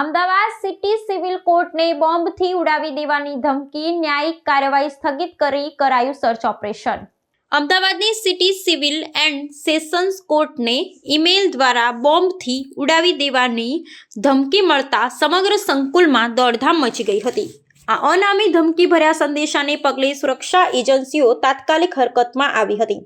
Ahmedabad city civil કોર્ટને બોમ્બથી ઉડાવી દેવાની ધમકી, ન્યાયિક કાર્યવાહી સ્થગિત કરી, કરાયું સર્ચ ઓપરેશન. અમદાવાદની સિટી સિવિલ એન્ડ સેશન્સ કોર્ટને ઈમેલ દ્વારા બોમ્બથી ઉડાવી દેવાની ધમકી મળતા સમગ્ર સંકુલમાં દોડધામ મચી ગઈ હતી. આ અનામી ધમકી ભર્યા સંદેશાને પગલે સુરક્ષા એજન્સીઓ તાત્કાલિક હરકતમાં આવી હતી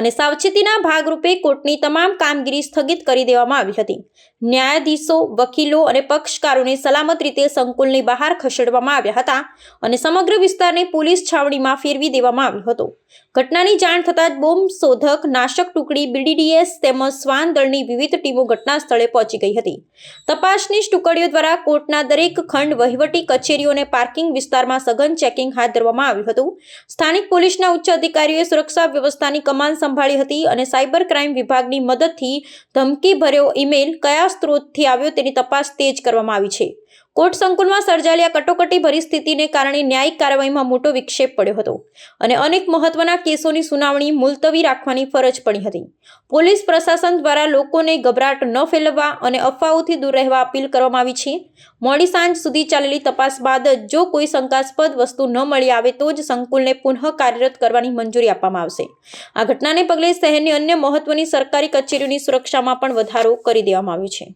અને સાવચેતીના ભાગરૂપે કોર્ટની તમામ કામગીરી સ્થગિત કરી દેવામાં આવી હતી. ન્યાયાધીશો, વકીલો અને પક્ષકારોને સલામત રીતે સંકુલની બહાર ખસેડવામાં આવ્યા હતા અને સમગ્ર વિસ્તારને પોલીસ છાવણીમાં ફેરવી દેવામાં આવ્યો હતો. ઘટનાની જાણ થતાં જ બોમ્બ શોધક, નાશક ટુકડી, બીડીડીએસ તેમજ શ્વાન દળની વિવિધ ટીમો ઘટના સ્થળે પહોંચી ગઈ હતી. તપાસની ટુકડીઓ દ્વારા કોર્ટના દરેક ખંડ વહીવટી કચેરીઓ અને પાર્કિંગ વિસ્તારમાં સઘન ચેકિંગ હાથ ધરવામાં આવ્યું હતું. સ્થાનિક પોલીસના ઉચ્ચ અધિકારીઓએ સુરક્ષા વ્યવસ્થાની કમાન સંભાળી હતી અને સાયબર ક્રાઇમ વિભાગની મદદથી ધમકી ભર્યો ઈમેલ કયા સ્ત્રોતથી આવ્યો તેની તપાસ તેજ કરવામાં આવી છે. કોર્ટ સંકુલમાં સર્જાયેલી આ કટોકટી ભરી સ્થિતિને કારણે ન્યાયિક કાર્યવાહીમાં મોટો વિક્ષેપ પડ્યો હતો અને અનેક મહત્વના કેસોની સુનાવણી મુલતવી રાખવાની ફરજ પડી હતી. પોલીસ પ્રશાસન દ્વારા લોકોને ગભરાટ ન ફેલાવવા અને અફવાઓથી દૂર રહેવા અપીલ કરવામાં આવી છે. મોડી સાંજ સુધી ચાલેલી તપાસ બાદ જ કોઈ શંકાસ્પદ વસ્તુ ન મળી આવે તો જ સંકુલને પુનઃ કાર્યરત કરવાની મંજૂરી આપવામાં આવશે. આ ઘટનાને પગલે શહેરની અન્ય મહત્વની સરકારી કચેરીઓની સુરક્ષામાં પણ વધારો કરી દેવામાં આવ્યો છે.